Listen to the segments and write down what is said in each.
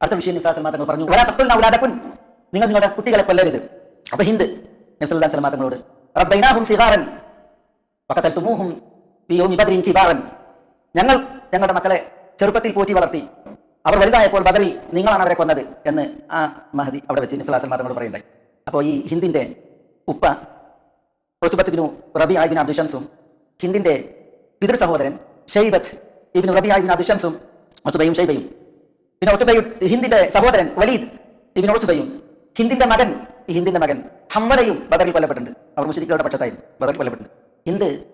അടുത്ത വിഷയം നിസ്ലാ തങ്ങൾ പറഞ്ഞു. "വലാ തഖ്തുൽന ഔലാദകുൻ." നിങ്ങൾ നിങ്ങളുടെ കുട്ടികളെ കൊല്ലരുത്. അപ്പൊ ഹിന്ദ് നബ്സല്ലാ സ്വലമാ തങ്ങളോട് റബ്ബൈനാഹും സിഹാറൻ പക്കത്തൽ തുമൂഹും യൗമി ബദ്രിൻ കിബാറൻ. ഞങ്ങൾ ഞങ്ങളുടെ മക്കളെ ചെറുപ്പത്തിൽ പോറ്റി വളർത്തി അവർ വലുതായപ്പോൾ ബദറിൽ നിങ്ങളാണ് അവരെ കൊന്നത് എന്ന് ആ മഹദി അവിടെ വെച്ച് നബ്സല്ലാ തങ്ങളോട് പറയുണ്ടായി അപ്പോൾ ഈ ഹിന്ദിന്റെ ഉപ്പ ഒത്തുബത്തിനു റബി ആയിബിൻ അബ്ദുഷംസും ഹിന്ദിന്റെ പിതൃ സഹോദരൻ ഷെയ്ബത്ത് ഇബിന് റബി ആയിബിൻ അബ്ദുഷംസും ഒത്തുബയും ഷെയ്ബയും പിന്നെ ഒത്തുബയും ഹിന്ദിന്റെ സഹോദരൻ വലീദ് ഇബിൻ ഒത്തുബയും ഹിന്ദിന്റെ മകൻ ഈ ഹിന്ദിന്റെ മകൻ ഹമ്മലയും ബദറിൽ കൊല്ലപ്പെട്ടിട്ടുണ്ട്. അവർ മുസ്ലിക്കുകളുടെ പക്ഷത്തായിരുന്നു. ബദറിൽ കൊല്ലപ്പെട്ടിട്ടുണ്ട്. ഹിന്ദ്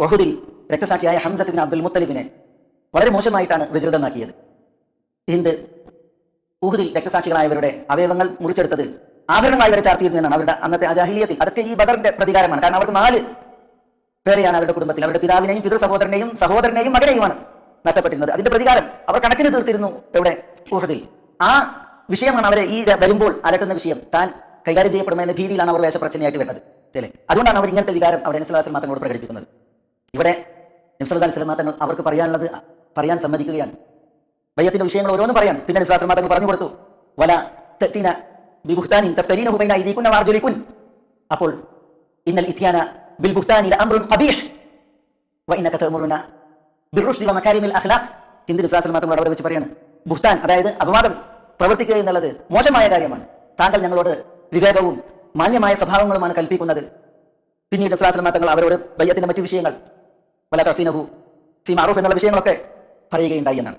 ഒഹുദിൽ രക്തസാക്ഷിയായ ഹംസത്ത് ബിൻ അബ്ദുൽ മുത്തലിബിനെ വളരെ മോശമായിട്ടാണ് വികൃതമാക്കിയത്. ഹിന്ദ് ഊഹുദിൽ രക്തസാക്ഷികളായവരുടെ അവയവങ്ങൾ മുറിച്ചെടുത്തത് ആഭരണമായി വരെ ചാർത്തിയിരുന്നു എന്നാണ് അവരുടെ അന്നത്തെ അജാഹിലിയത്തിൽ അതൊക്കെ ഈ ബദറിന്റെ പ്രതികാരമാണ്. കാരണം അവർക്ക് നാല് പേരെയാണ് അവരുടെ കുടുംബത്തിൽ. അവരുടെ പിതാവിനെയും പിതൃ സഹോദരനെയും സഹോദരനെയും മകനെയുമാണ്. നഷ്ടപ്പെട്ടിരുന്നത്. അതിന്റെ പ്രതികാരം അവർ കണക്കിന് തീർത്തിരുന്നു എവിടെ? ഊഹദിൽ ആ വിഷയമാണ് അവരെ ഈ വരുമ്പോൾ അലട്ടുന്ന വിഷയം. താൻ കൈകാര്യം ചെയ്യപ്പെടുമെന്ന ഭീതിയിലാണ് അവർ വേഷപ്രച്ചനയായിട്ട് വരുന്നത്. അല്ലേ? അതുകൊണ്ടാണ് അവർ ഇങ്ങനത്തെ വികാരം അവിടെ നസ്ലാസ് മാത്രങ്ങളോട് പ്രകടിപ്പിക്കുന്നത്. ഇവിടെ നിംസലദാൻ തങ്ങൾ അവർക്ക് പറയാനുള്ളത് പറയാൻ സമ്മതിക്കുകയാണ്. വയ്യത്തിന്റെ വിഷയങ്ങൾ ഓരോന്നും പറയാണ്. പിന്നെ നിസ്ലാസ് തങ്ങൾ പറഞ്ഞു കൊടുത്തു. വല തഅ്തീന ബിബുഹ്താനിൻ തഫ്തരീന ബൈന അയ്ദീകുന്ന വാർജുലിക്കുൻ അപ്പോൾ ഇന്നൽ ഇത്യാന ബിൽ ബുഹ്താനി അബീഷ് ഖബീഹ് വഇന്നക തഅമുറുന ബിർറുഷ്ദി വമകാരിമിൽ അഖ്ലാഖ്. ഹിന്ദു നിസ്ലാസ് മാത്രം അവിടെ വെച്ച് പറയാണ്. ബുഹ്താൻ അതായത് അപവാദം പ്രവർത്തിക്കുക എന്നുള്ളത് മോശമായ കാര്യമാണ്. താങ്കൾ ഞങ്ങളോട് വിവേകവും മാന്യമായ സ്വഭാവങ്ങളുമാണ് കൽപ്പിക്കുന്നത്. പിന്നീട് നിസ്ലാസ് തങ്ങൾ അവരോട് ബയ്യത്തിന്റെ മറ്റു വിഷയങ്ങൾ വല തസീനഹു ഫി മാറൂഫ് എന്നുള്ള വിഷയങ്ങളൊക്കെ പറയുകയുണ്ടായി എന്നാണ്.